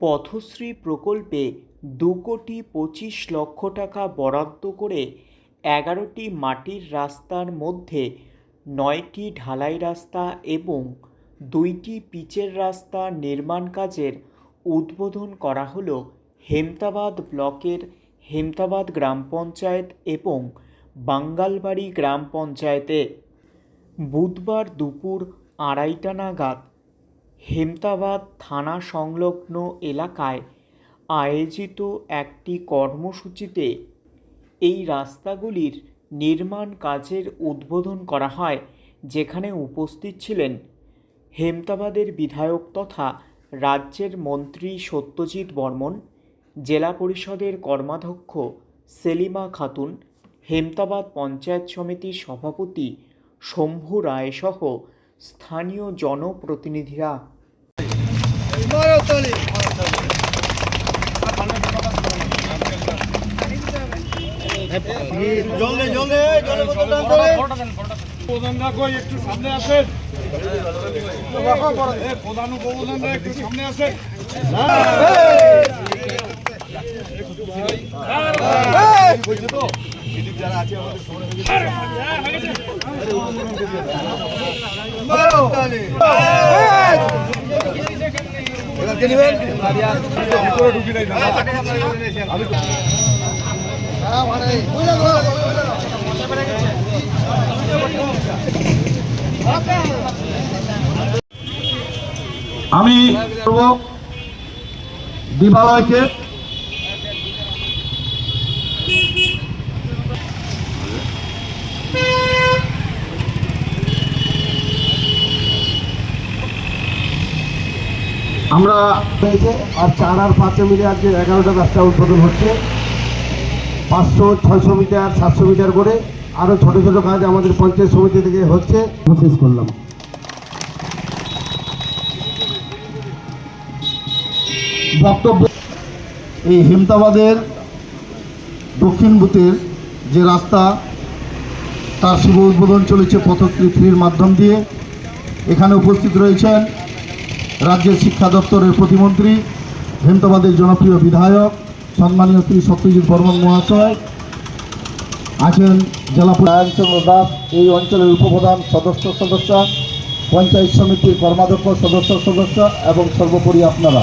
পথশ্রী প্রকল্পে দু কোটি পঁচিশ লক্ষ টাকা বরাদ্দ করে এগারোটি মাটির রাস্তার মধ্যে নয়টি ঢালাই রাস্তা এবং দুইটি পিচের রাস্তা নির্মাণ কাজের উদ্বোধন করা হলো হেমতাবাদ ব্লকের হেমতাবাদ গ্রাম পঞ্চায়েত এবং বাঙ্গালবাড়ি গ্রাম পঞ্চায়েতে। বুধবার দুপুর আড়াইটা নাগাদ হেমতাবাদ থানা সংলগ্ন এলাকায় আয়োজিত একটি কর্মসূচিতে এই রাস্তাগুলির নির্মাণ কাজের উদ্বোধন করা হয়, যেখানে উপস্থিত ছিলেন হেমতাবাদের বিধায়ক তথা রাজ্যের মন্ত্রী সত্যজিৎ বর্মন, জেলা পরিষদের কর্মাধ্যক্ষ সেলিমা খাতুন, হেমতাবাদ পঞ্চায়েত সমিতির সভাপতি শম্ভু রায় সহ স্থানীয় জনপ্রতিনিধিরা একটু সামনে আসেন প্রধান উপপ্রধানরা একটু সামনে আসেন বলছি তো যারা আছে আমাদের এবার কে নেবেন ভিতরে ঢুকি নাই আমি আমি করব দিবালয়কে আমরা হয়েছে আর চার আর পাঁচে মিলে আজকে এগারোটা রাস্তা উদ্বোধন হচ্ছে। পাঁচশো, ছয়শো মিটার, সাতশো মিটার করে আরও ছোটো ছোটো কাজ আমাদের পঞ্চায়েত সমিতি থেকে হচ্ছে। শেষ করলাম। বক্তব্য এই হেমতাবাদের দক্ষিণ বুথের যে রাস্তা, তার শুভ উদ্বোধন চলেছে পথশ্রী থ্রির মাধ্যম দিয়ে। এখানে উপস্থিত রয়েছেন রাজ্যের শিক্ষা দপ্তরের প্রতিমন্ত্রী হেমতাবাদের জনপ্রিয় বিধায়ক, সম্মানীয় শ্রী সত্যজিৎ বর্মন মহাশয়, আছেন জেলা নারায়ণচন্দ্র দাস, এই অঞ্চলের উপপ্রধান সদস্য সদস্য, পঞ্চায়েত সমিতির কর্মাধ্যক্ষ সদস্য সদস্য, এবং সর্বোপরি আপনারা।